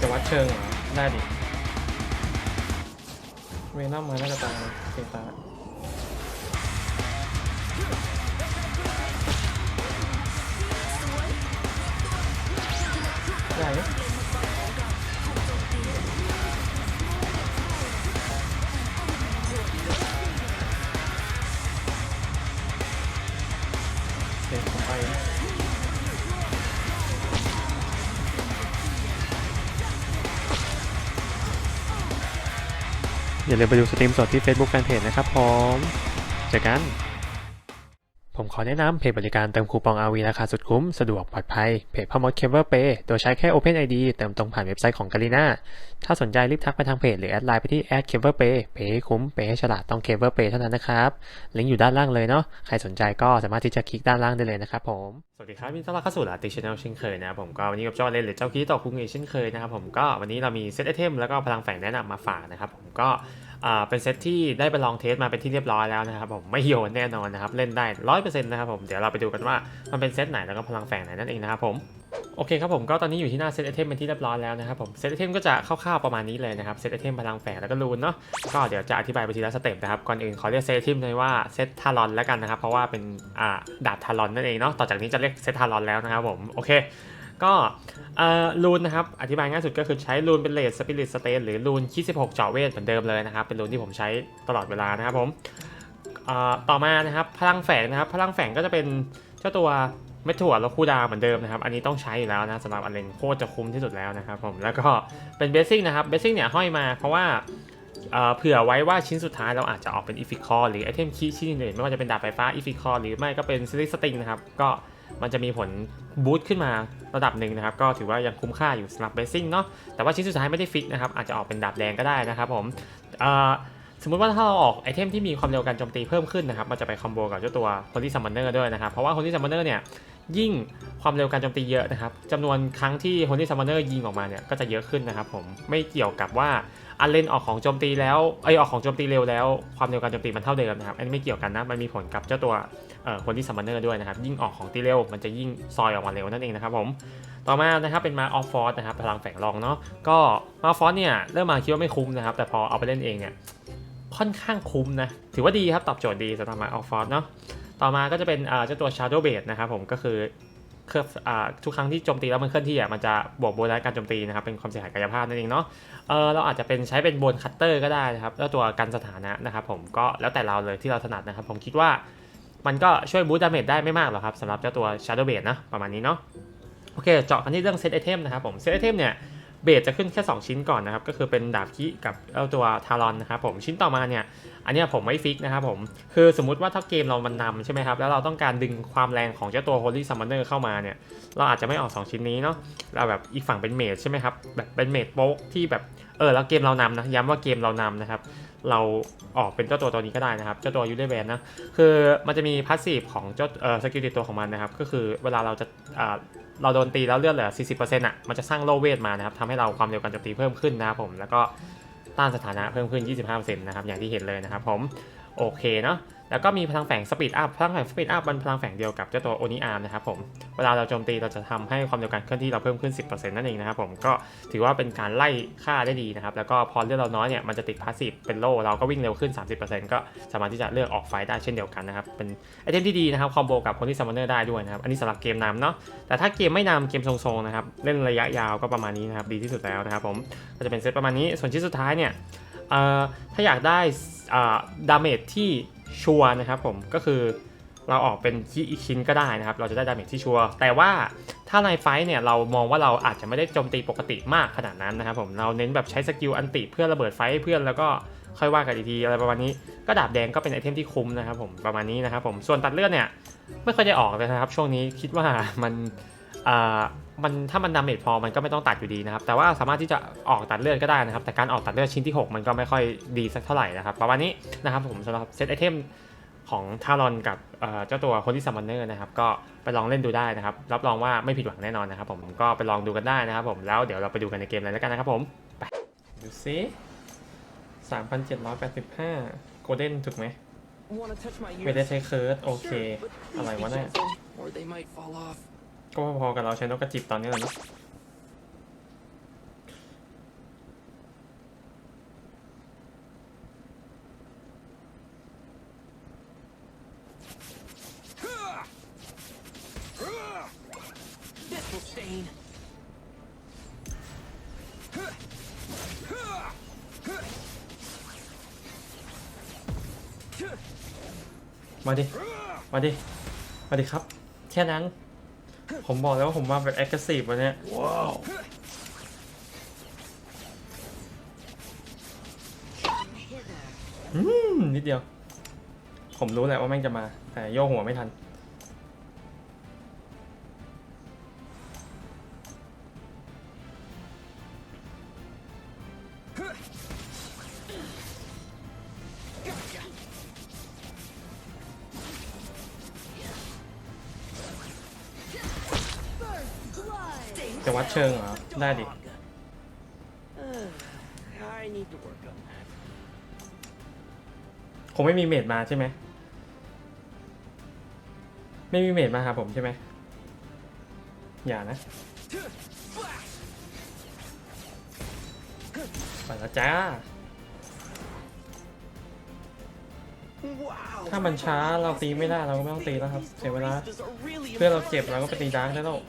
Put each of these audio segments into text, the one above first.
จะวัดเชิงเหรอ ได้ดิ เวน่ามาน่าจะตายเสียงตา เด็กผมไปอย่าลืมไปดูสตรีมสดที่ Facebook Fanpage นะครับผมเจอกัน ผมขอแนะนำเพจบริการเติมคูปอง RV ราคาสุดคุ้ม สะดวกปลอดภัย เพจพ่อมดเคเบิลเปโดยใช้แค่ Open ID เติมตรงผ่านเว็บไซต์ของกาลิน่าถ้าสนใจรีบทักไปทางเพจหรือแอดไลน์ไปที่แอดเคเบิลเปเพย์ให้คุ้ม เปย์ให้ฉลาดต้องเคเบิลเปเท่านั้นนะครับ ลิงก์อยู่ด้านล่างเลยเนาะ ใครสนใจก็สามารถที่จะคลิกด้านล่างได้เลยนะครับผม สวัสดีครับยินต้อนรับเข้าสู่ลาติชแนลเช่นเคยนะครับผมก็วันนี้กับจอเล่นหรือเจ้าคีต่อคุงเองเช่นเคยนะครับผมก็วันนี้เรามีเซตไอเทมแล้วก็พลังแฝงแนะนำมาฝากนะครับผมก็ เป็นเซตที่ได้ไปลองเทสมาเป็นที่เรียบร้อยแล้วนะครับผมไม่โยนแน่นอนนะครับเล่นได้ร้อยเปอร์เซ็นต์นะครับผมเดี๋ยวเราไปดูกันว่ามันเป็นเซตไหนแล้วก็พลังแฝงไหนนั่นเองนะครับผมโอเคครับผมก็ตอนนี้อยู่ที่หน้าเซตไอเทมเป็นที่เรียบร้อยแล้วนะครับผมเซตไอเทมก็จะคร่าวๆประมาณนี้เลยนะครับเซตไอเทมพลังแฝงแล้วก็รูนเนาะก็เดี๋ยวจะอธิบายไปทีละสเต็ปนะครับก่อนอื่นขอเรียกเซตไอเทมเลยว่าเซตทารอนแล้วกันนะครับเพราะว่าเป็นอ่าดาบทารอนนั่นเองเนาะต่อจากนี้จะเรียกเซตทารอนแล้วนะครับผมโอเค ก็เอ่อรูนนะครับ อธิบายง่ายสุดก็คือใช้รูนเป็นเลสสปิริตสเตนหรือรูน26เจาะเวทเหมือนเดิมเลยนะครับ เป็นรูนที่ผมใช้ตลอดเวลานะครับผมต่อมานะครับพลังแฝงนะครับ พลังแฝงก็จะเป็นเจ้าตัวเมทัวแล้วคูลดาวเหมือนเดิมนะครับ อันนี้ต้องใช้อยู่แล้วนะสำหรับอันเลนโคตรจะคุ้มที่สุดแล้วนะครับผม แล้วก็เป็นเบสซิ่งนะครับ เบสซิ่งเนี่ยห้อยมาเพราะว่าเผื่อไว้ว่าชิ้นสุดท้ายเราอาจจะออกเป็นอีฟิคอหรือไอเทมคีชิ้นอื่นๆไม่ว่าจะเป็นดาบไฟฟ้าอีฟิคอหรือไม่ก็เป็นซิลิสติงนะครับ ก็ มันจะมีผลบูสต์ขึ้นมาระดับหนึ่งนะครับ ก็ถือว่ายังคุ้มค่าอยู่สำหรับเบสซิ่งเนาะแต่ว่าชิ้นสุดท้ายไม่ได้ฟิกนะครับ อาจจะออกเป็นดาบแดงก็ได้นะครับผมสมมติว่าถ้าเราออกไอเทมที่มีความเร็วการโจมตีเพิ่มขึ้นนะครับ มันจะไปคอมโบกับเจ้าตัวคนที่ซัมมอนเนอร์ด้วยนะครับ เพราะว่าคนที่ซัมมอนเนอร์เนี่ยยิ่งความเร็วการโจมตีเยอะนะครับจำนวนครั้งที่คนที่ซัมมอนเนอร์ยิงออกมาเนี่ยก็จะเยอะขึ้นนะครับผมไม่เกี่ยวกับว่า อันเลนออกของโจมตีแล้วไอออกของโจมตีเร็วแล้ว ความเร็วการโจมตีมันเท่าเดิมนะครับอันนี้ไม่เกี่ยวกันนะมันมีผลกับเจ้าตัวเอ่อคนที่ซัมมอนเนอร์ด้วยนะครับยิ่งออกของตีเร็วมันจะยิ่งซอยออกมาเร็วนั่นเองนะครับผมต่อมานะครับเป็นมาออฟฟอร์สนะครับพลังแฝงรองเนาะก็มาฟอร์สเนี่ยเริ่มมาคิดว่าไม่คุ้มนะครับแต่พอเอาไปเล่นเองเนี่ยค่อนข้างคุ้มนะถือว่าดีครับตอบโจทย์ดีสำหรับมาออฟฟอร์สเนาะต่อมาก็จะเป็นอ่าเจ้าตัว Shadow b a s e นะครับผมก็คือ เคลื่อ่าทุกครั้งที่โจมตีแล้วมันเคลื่อนที่อะมันจะบวกโบนัสการโจมตีนะครับเป็นความเสียหายกายภาพนั่นเองเนาะเออเราอาจจะเป็นใช้เป็นโบนคัตเตอร์ก็ได้นะครับแล้วตัวกันสถานะนะครับผมก็แล้วแต่เราเลยที่เราถนัดนะครับ ผมคิดว่ามันก็ช่วยบูสต์ดาเมจได้ไม่มากหรอกครับสำหรับเจ้าตัว Shadow b a s e นะประมาณนี้เนาะโอเคเจาะกันที่เรื่องเซตไอเทมนะครับผมเซตไอเทมเนี่ย เบสจะขึ้นแค่ 2 ชิ้นก่อนนะครับ ก็คือเป็นดาบคิกับเอาตัวทารอนนะครับผมชิ้นต่อมาเนี่ยอันนี้ผมไม่ฟิกนะครับผมคือสมมุติว่าถ้าเกมเรามันนำใช่ไหมครับ แล้วเราต้องการดึงความแรงของเจ้าตัว Holy Summoner เข้ามาเนี่ย เราอาจจะไม่ออก 2 ชิ้นนี้เนาะเราแบบอีกฝั่งเป็นเมจใช่ไหมครับแบบเป็นเมจโป๊กที่แบบเออแล้วเกมเรานำนะย้ำว่าเกมเรานำนะครับเราออกเป็นเจ้าตัวตัวนี้ก็ได้นะครับ เจ้าตัวยูเดแวนนะ คือมันจะมีพาสซีฟของเจ้าเอ่อสกิลติดตัวของมันนะครับ ก็คือเวลาเราจะอ่า เราโดนตีแล้วเลือดเหลือ 40%อะ มันจะสร้างโลเวทมานะครับทำให้เราความเร็วการโจมตีเพิ่มขึ้นนะครับผม แล้วก็ต้านสถานะเพิ่มขึ้น 25%นะครับ อย่างที่เห็นเลยนะครับผม โอเคเนาะ แล้วก็มีพลังแฝงสปีดอัพพลังแฝงสปีดอัพมันพลังแฝงเดียวกับเจ้าตัวโอนิอาร์มนะครับผมเวลาเราโจมตีเราจะทำให้ความเร็วการเคลื่อนที่เราเพิ่มขึ้น 10%นั่นเองนะครับผมก็ถือว่าเป็นการไล่ค่าได้ดีนะครับแล้วก็พอเลือดเราน้อยเนี่ยมันจะติดพาสซีฟเป็นโล่เราก็วิ่งเร็วขึ้น 30%ก็สามารถที่จะเลือกออกไฟได้เช่นเดียวกันนะครับเป็นไอเทมที่ดีนะครับคอมโบกับคนที่ซัมมอนเนอร์ได้ด้วยนะครับอันนี้สำหรับเกมนำเนาะแต่ถ้าเกมไม่นำเกมทรงๆนะครับเล่นระยะยาวก็ประมาณนี้นะครับดีที่สุดแล้วนะครับผมก็จะเป็นเซตประมาณนี้ส่วนชิ้นสุดท้ายเนี่ยเอ่อถ้าอยากได้อ่าดาเมจที่ ชัวนะครับผมก็คือเราออกเป็นอีกชิ้นก็ได้นะครับ เราจะได้ดาเมจที่ชัวร์แต่ว่าถ้าในไฟท์เนี่ยเรามองว่าเราอาจจะไม่ได้โจมตีปกติมากขนาดนั้นนะครับผมเราเน้นแบบใช้สกิลอันติเพื่อระเบิดไฟให้เพื่อนแล้วก็ค่อยว่ากันอีกทีอะไรประมาณนี้ก็ดาบแดงก็เป็นไอเทมที่คุ้มนะครับผมประมาณนี้นะครับผมส่วนตัดเลือดเนี่ยไม่ค่อยได้ออกเลยนะครับ ช่วงนี้คิดว่ามันอ่า มันถ้ามันดาเมจพอมันก็ไม่ต้องตัดอยู่ดีนะครับ แต่ว่าสามารถที่จะออกตัดเลือดก็ได้นะครับ แต่การออกตัดเลือดชิ้นที่ 6 มันก็ไม่ค่อยดีสักเท่าไหร่นะครับประมาณนี้นะครับผมสำหรับเซตไอเทมของทารอนกับเอ่อเจ้าตัวคนที่ซัมมอนเนอร์นะครับ ก็ไปลองเล่นดูได้นะครับ รับรองว่าไม่ผิดหวังแน่นอนนะครับผมก็ไปลองดูกันได้นะครับผมแล้วเดี๋ยวเราไปดูกันในเกมเลยแล้วกันนะครับผมไปดูซิสามพันเจ็ดร้อยแปดสิบห้าโกลเด้นถูกไหม Wanna touch my ไม่ได้ ears? ใช้เคิร์ดโอเค Sure, but please อะไร be วะเนี่ย ก็พอๆกับเราใช้นกกระจิบตอนนี้แหละเนาะมาดิ มาดิ มาดิครับ แค่นั้น ผมบอกแล้วว่าผมมาแบบ aggressive วันเนี้ยว้าวอืมนิดเดียว ผมรู้แหละว่าแม่งจะมา แต่โยกหัวไม่ทัน เชิงเหรอ ได้ดิ คงไม่มีเมดมาใช่ไหม ไม่มีเมดมาครับผมใช่ไหม อย่านะ ไปแล้วจ้า ถ้ามันช้าเราตีไม่ได้เราก็ไม่ต้องตีแล้วครับ เสียเวลา เพื่อเราเจ็บเราก็ไปตีดาร์กได้แล้ว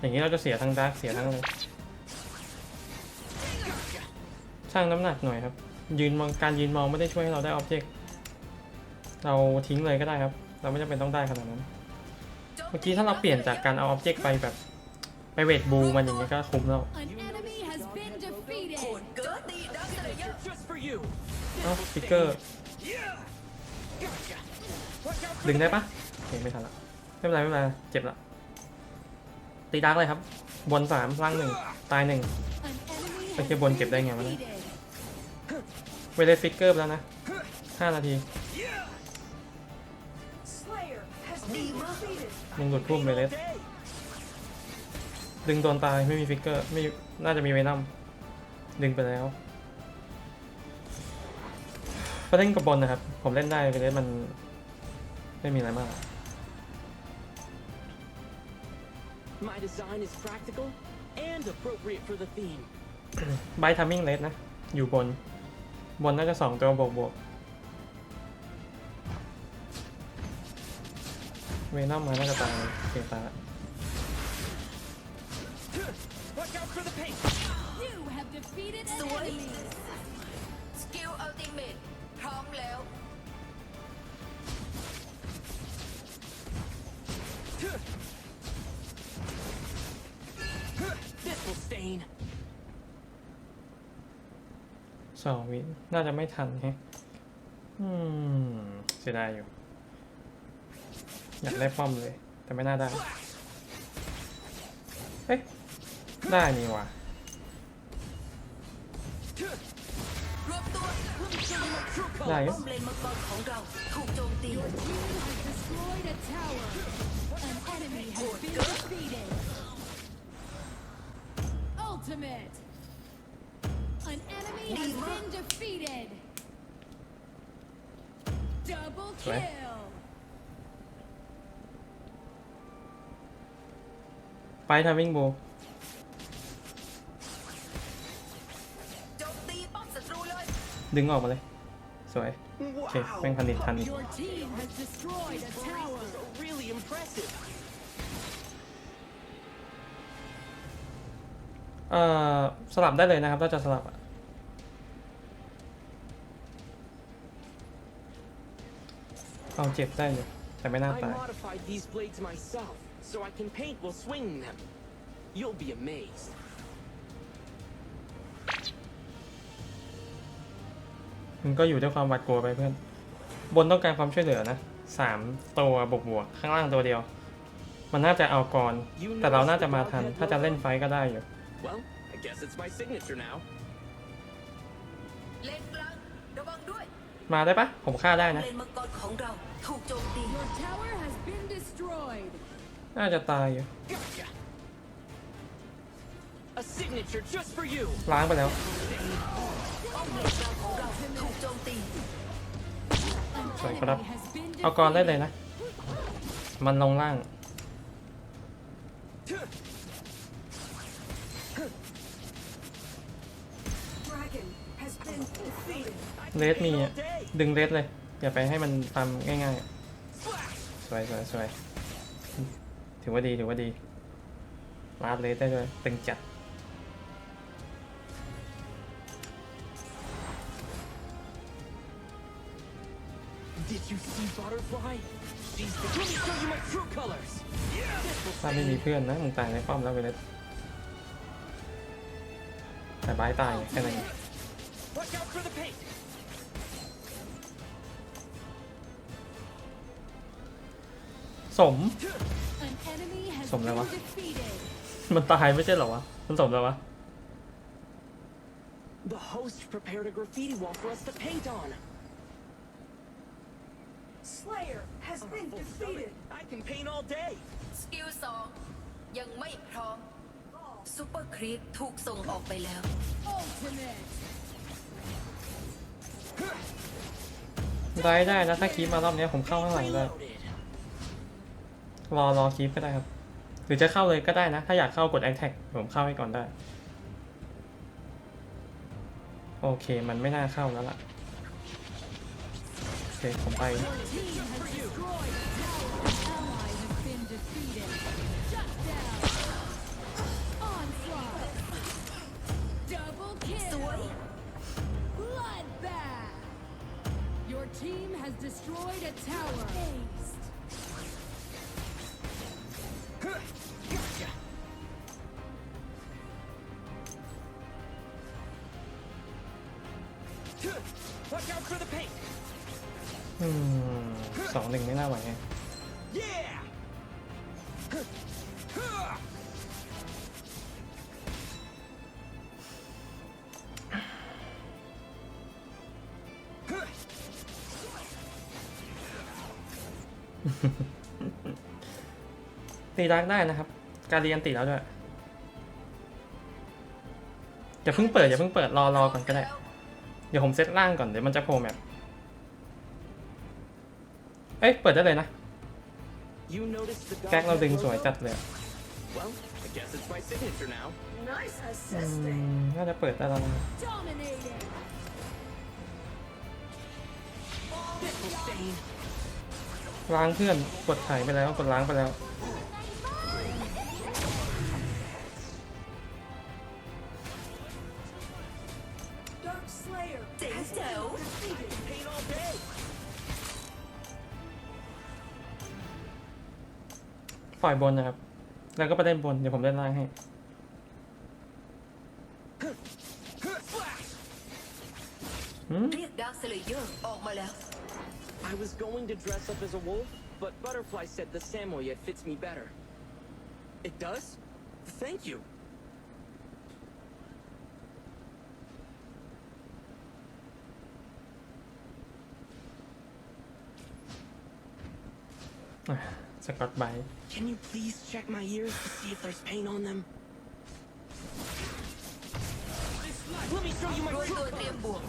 อย่างนี้เราจะเสียทั้งดาร์กเสียทั้งเลยช่างน้ำหนักหน่อยครับ ยืนมองการยืนมองไม่ได้ช่วยให้เราได้ออบเจกต์เราทิ้งเลยก็ได้ครับ เราไม่จำเป็นต้องได้ขนาดนั้น เมื่อกี้ถ้าเราเปลี่ยนจากการเอาออบเจกต์ไปแบบไปเวทบูมันอย่างนี้ก็คุ้มแล้ว An enemy has been defeated. Signature just for you. เอ้าสปิเกอร์ Watch out for ดึง the ได้ปะโอเคไม่ทันละไม่เป็นไรไม่เป็นไรเจ็บละ ตีดาร์กเลยครับ บนสามล่างหนึ่งตายหนึ่ง An enemy Phải has cái bồn been kịp đây nghe mà nó. defeated. เวเลฟิกเกอร์ไปแล้วนะห้านาทีมึงหลุดพุ่มไปเลสดึงโดนตายไม่มีฟิกเกอร์ไม่น่าจะมีไวนัมดึงไปแล้วประเล่นกับบนนะครับ ผมเล่นได้เวเลสมัน ไม่มีอะไรมาก My design is practical and appropriate for the theme. บายทัมมิ่งเลสนะ อยู่บน บนน่าจะสองตัวบวกบวกเวนัมมาน่าจะตายโอเคตายละ Watch out for the paint. You have defeated an Sorry. enemy. สกิลอัลติเมทพร้อมแล้ว This สองวิ น่าจะไม่ทันแฮะอืม เสียดายอยู่ อยากได้ป้อมเลย แต่ไม่น่าได้เฮ้ยได้นี่ว่ะได้ป้อมเลนมังกรของเราถูกโจมตี Your team has destroyed a tower. An enemy has been defeated. Ultimate. An enemy has been defeated. Double Sorry. kill. ไปทาวิ่งโบโจมตีป้อมศัตรูเลยดึงออกมาเลย สวย Wow. Okay, ven kan dit, kan dit. Your team has destroyed a tower. Baristas are really impressive. เอ่อ สลับได้เลยนะครับ ถ้าจะสลับอะ เอาเจ็บได้เลยแต่ไม่น่า I ตาย modified these blades myself, so I can paint while swinging them. You'll be amazed. มันก็อยู่ด้วยความหวาดกลัวไปเพื่อน บนต้องการความช่วยเหลือนะสามตัวบวกบวกๆข้างล่างตัวเดียว มันน่าจะเอาก่อน You แต่เราน่า noticed จะ the มาทัน dog had ถ้าจะ no เล่นไฟท์ก็ได้อยู่ Well, I guess it's my signature now. มาได้ปะผมฆ่าได้นะ เลนมังกรของเราถูกโจมตี Your tower has been destroyed. น่าจะตายอยู่ Gotcha. A signature just for you. ล้างไปแล้ว Ultimate. สวยครับ enemy has been เอากรได้เลย defeated. นะ มันลงล่าง เลสมีอะดึงเลสเลย อย่าไปให้มันตามง่ายๆ สวยสวยสวยถือว่าดีถือว่าดีลาดเลสได้ด้วยตึงจัด Did you see Butterfly? She's the. Let me show you my true colors. This will ถ้าไม่มีเพื่อนนะมึงตายในป้อมแล้วไปเลยแต่บายตายแค่นั้น เอง Watch out for the paint. สม An enemy has Sầm been rồi. defeated. มันตายไม่ใช่เหรอวะ มันสมแล้ววะ The host prepared a graffiti wall for us to paint on. Slayer has been Full defeated. stomach. I can paint all day. สกิลสองยังไม่พร้อมซูเปอร์ครีปถูกส่งออกไปแล้ว Ultimate. ได้ได้นะถ้าคีปมารอบเนี้ยผมเข้าข้างหลังได้ Reloaded. รอรอคีฟก็ได้ครับ หรือจะเข้าเลยก็ได้นะ ถ้าอยากเข้ากดแอคแท็กผมเข้าให้ก่อนได้ โอเคมันไม่น่าเข้าแล้วล่ะ โอเค ผมไป Bloodbath! Your team has อืมสองหนึ่งไม่น่าไหวไง Yeah. ตีดักได้นะครับ การเรียนตีแล้วด้วยอย่าเพิ่งเปิดอย่าเพิ่งเปิดรอรอก่อนก็ได้ เดี๋ยวผมเซตล่างก่อนเดี๋ยวมันจะโผล่แมปเอ้ยเปิดได้เลยนะแก๊กเราดึงสวยจัดเลยน่าจะเปิดได้แล้วนะล้างเพื่อนกดถ่ายไปแล้วกดล้างไปแล้ว ปล่อยบนนะครับ แล้วก็ไปเล่นบน เดี๋ยวผมเล่นล่างให้ Flash. หืมเรียกดาร์คสเลเยอร์ออกมาแล้ว I was going to dress up as a wolf, but Butterfly said the Samoyed fits me better. It does? Thank you. อะ สกอตไบรท์ Can you please check my ears to see if there's paint on them? Let me show you my โดย true ตัวเตรียม colors. บวก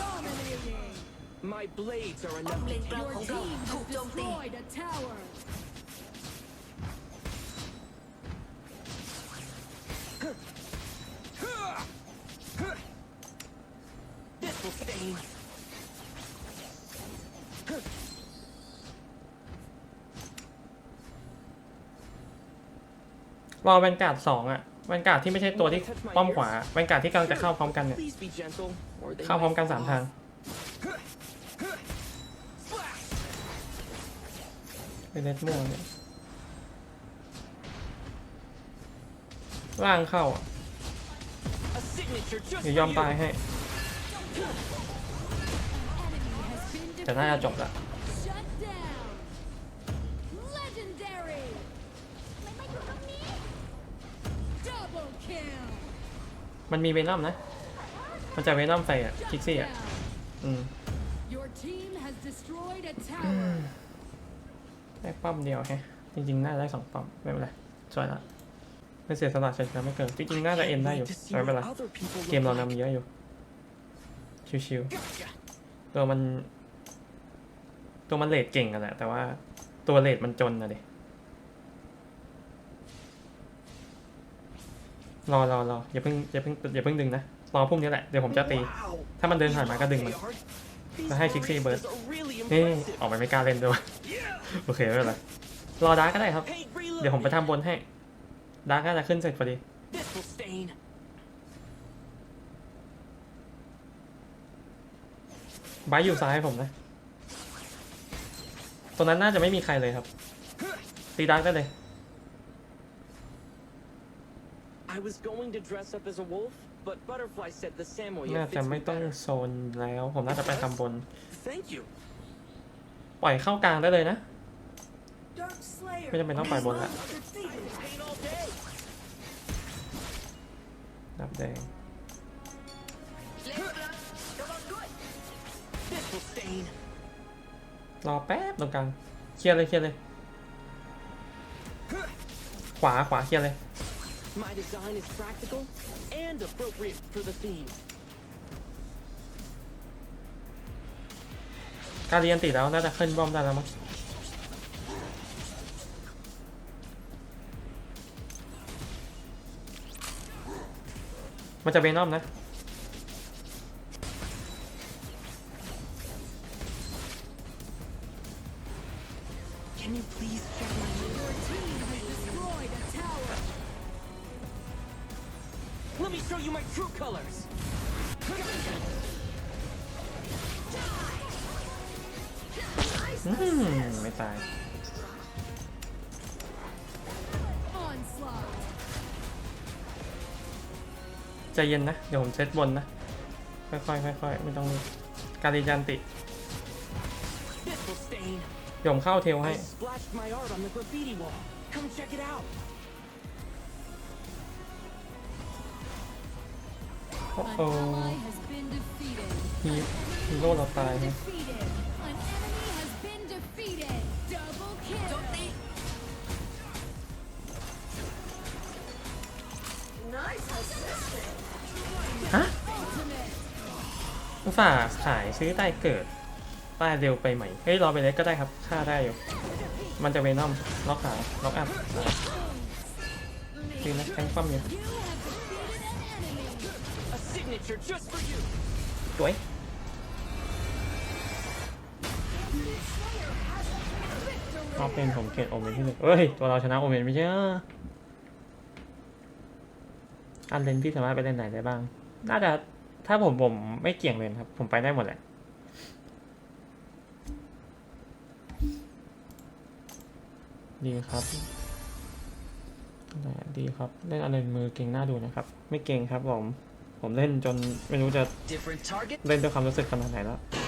Dominating. My blades are ป้อม enough เล to นกลาง Your ของเรา team ถูก has โจมตี destroyed a tower. รอแวนการ์ดสองอะแวนการ์ดที่ไม่ใช่ตัวที่ป้อมขวาแวนการ์ดที่กำลังจะเข้าพร้อมกันเนี่ย Please be gentle, or they เข้าพร้อม might กันสาม fall ทาง off. Splash! เป็นเลดม่วงเนี่ยล่างเข้าอะ A signature just เดี๋ยว for ยอมตาย you. ให้ Enemy has been แต่น่าจะจบ defeated. ละ มันมีเวนอมนะ มันจะเวนอมใส่อะคิก Shut ซี่อะ down. อืม Your team has destroyed a tower. ได้ป้อมเดียวแฮะ จริงๆ น่าได้สองป้อม ไม่เป็นไรสวยละไม่เสียสละเฉยๆไม่เกินจริงๆ น่าจะเอ็นได้อยู่ Wait to see แต่ไม่เป็นไร what other people เกม look เรา like. นำเยอะอยู่ ชิว Gotcha. ๆตัวมัน ตัวมันเลดเก่งกันแหละแต่ว่าตัวเลดมันจนนะเด็ รอรอรออย่าเพิ่งอย่าเพิ่งอย่าเพิ่งดึงนะรอพรุ่งนี้แหละเดี๋ยวผมจะตี ถ้ามันเดินผ่านมาก็ดึงมันแล้วให้ Kixie Bird. flashes are really นี่ออกไปไม่กล้าเล่นด้วยโอเคไม่เป็นไรรอดาร์ก็ได้ครับ เดี๋ยวผมไปทำบนให้ดาร์กน่าจะขึ้นเสร็จพอดีไบร์ทอยู่ซ้ายผมนะตรงนั้นน่าจะไม่มีใครเลยครับ ตีดาร์กได้เลย I was going to dress up as a wolf, but Butterfly said the Samoyed น่าจะ fits ไม่ me ต้อง better. โซนแล้ว ผมน่าจะไปทำบน Thank you. ปล่อยเข้ากลางได้เลยนะ Dark Slayer ไม่จำเป็นต้องปล่อยบนละ defeated. Pain all day. ดับแดงเล่นกลางระวังด้วย This will stain. รอแป๊บตรงกลาง เคลียร์เลยเคลียร์เลย ขวาขวาเคลียร์เลย My design is practical and appropriate for the theme. การเรียนติดแล้วน่าจะขึ้นบอมได้แล้วมั้ง มันจะเวนอมนะ true colors. อืมไม่ตาย Onslaught. ใจเย็นนะ เดี๋ยวผมเซตบนนะ ค่อยๆค่อยๆไม่ต้องรีบการียันติ This will stain. เดี๋ยวผมเข้าเทลให้ I splashed my art on the graffiti wall. Come check it out. โอ้ An โห ally has been defeated. ฮีฮีโร่เราตาย Been นะ defeated. An enemy has been defeated. Double โจม kill. ตีฮะ Ultimate. อุตส่าห์ขายซื้อใต้เกิดใต้เร็วไปไหมเฮ้ย รอไปเลยก็ได้ครับค่าได้อยู่ มันจะเวนอม ล็อกขาล็อกอัพจริงนะแทงความอยู่ signature just for you. สวยรอบเป็นผมเกตโอเมนที่หนึ่งเอ้ย ตัวเราชนะโอเมนไม่ใช่เหรออันเลนที่สามารถไปเล่นไหนได้บ้าง น่าจะ ถ้าผมผมไม่เกี่ยงเลนครับ ผมไปได้หมดแหละ ดีครับได้ดีครับ เล่นอันเลนมือเก่งหน้าดูนะครับ ไม่เก่งครับผม ผมเล่นจนไม่รู้จะ Different target. เล่นด้วยความรู้สึกขนาดไหนแล้ว This